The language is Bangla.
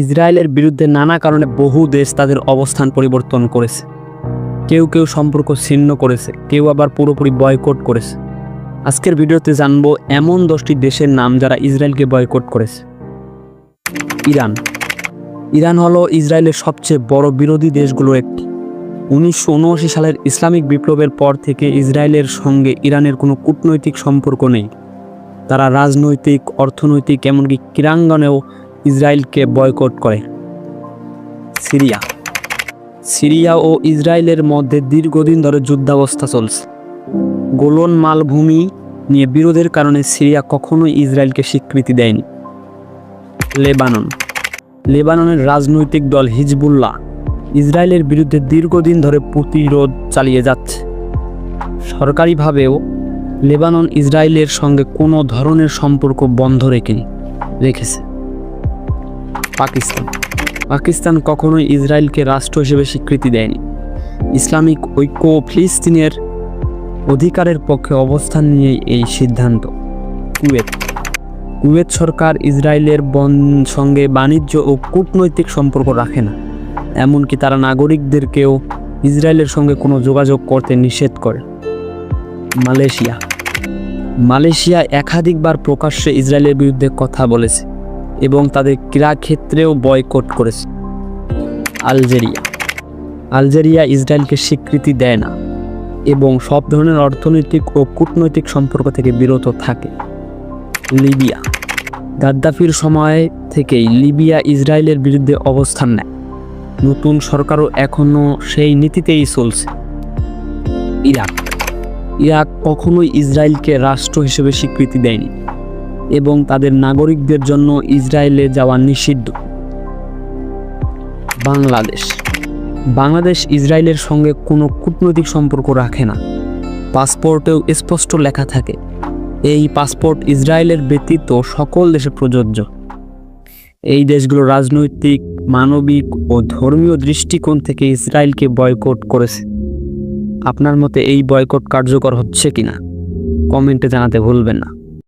ইসরায়েলের বিরুদ্ধে নানা কারণে বহু দেশ তাদের অবস্থান পরিবর্তন করেছে। কেউ কেউ সম্পর্ক ছিন্ন করেছে, কেউ আবার পুরোপুরি বয়কট করেছে। আজকের ভিডিওতে জানব এমন দশটি দেশের নাম যারা ইসরায়েলকে বয়কট করেছে। ইরান। ইরান হলো ইসরায়েলের সবচেয়ে বড় বিরোধী দেশগুলোর একটি। উনিশশো উনআশি সালের ইসলামিক বিপ্লবের পর থেকে ইসরায়েলের সঙ্গে ইরানের কোনো কূটনৈতিক সম্পর্ক নেই। তারা রাজনৈতিক, অর্থনৈতিক, এমনকি ক্রীড়াঙ্গনেও ইসরায়েলকে বয়কট করে। সিরিয়া। সিরিয়া ও ইসরায়েলের মধ্যে দীর্ঘদিন ধরে যুদ্ধাবস্থা চলছে। গোলন মালভূমি নিয়ে বিরোধের কারণে সিরিয়া কখনোই ইসরায়েলকে স্বীকৃতি দেয়নি। লেবানন। লেবাননের রাজনৈতিক দল হিজবুল্লাহ ইসরায়েলের বিরুদ্ধে দীর্ঘদিন ধরে প্রতিরোধ চালিয়ে যাচ্ছে। সরকারিভাবেও লেবানন ইসরায়েলের সঙ্গে কোনো ধরনের সম্পর্ক বন্ধ রেখেনি রেখেছে। পাকিস্তান। পাকিস্তান কখনোই ইসরায়েলকে রাষ্ট্র হিসেবে স্বীকৃতি দেয়নি। ইসলামিক ঐক্য ফিলিস্তিনের অধিকারের পক্ষে অবস্থান নিয়ে এই সিদ্ধান্ত। কুয়েত। কুয়েত সরকার ইসরায়েলের বন সঙ্গে বাণিজ্য ও কূটনৈতিক সম্পর্ক রাখে না। এমনকি তারা নাগরিকদেরকেও ইসরায়েলের সঙ্গে কোনো যোগাযোগ করতে নিষেধ করে। মালয়েশিয়া। মালয়েশিয়া একাধিকবার প্রকাশ্যে ইসরায়েলের বিরুদ্ধে কথা বলেছে। এবং তাদের ক্রীড়া ক্ষেত্রেও বয়কট করেছে। আলজেরিয়া। আলজেরিয়া ইসরায়েলকে স্বীকৃতি দেয় না এবং সব ধরনের অর্থনৈতিক ও কূটনৈতিক সম্পর্ক থেকে বিরত থাকে। লিবিয়া। গাদ্দাফির সময় থেকেই লিবিয়া ইসরায়েলের বিরুদ্ধে অবস্থান নেয়। নতুন সরকারও এখনও সেই নীতিতেই চলছে। ইরাক। ইরাক কখনোই ইসরায়েলকে রাষ্ট্র হিসেবে স্বীকৃতি দেয়নি। এবং তাদের নাগরিকদের জন্য ইসরায়েলে যাওয়া নিষিদ্ধ। বাংলাদেশ। বাংলাদেশ ইসরায়েলের সঙ্গে কোনো কূটনৈতিক সম্পর্ক রাখে না। পাসপোর্টেও স্পষ্ট লেখা থাকে, এই পাসপোর্ট ইসরায়েলের ব্যতীত সকল দেশে প্রযোজ্য। এই দেশগুলো রাজনৈতিক, মানবিক ও ধর্মীয় দৃষ্টিকোণ থেকে ইসরায়েলকে বয়কট করেছে। আপনার মতে এই বয়কট কার্যকর হচ্ছে কিনা? কমেন্টে জানাতে ভুলবেন না।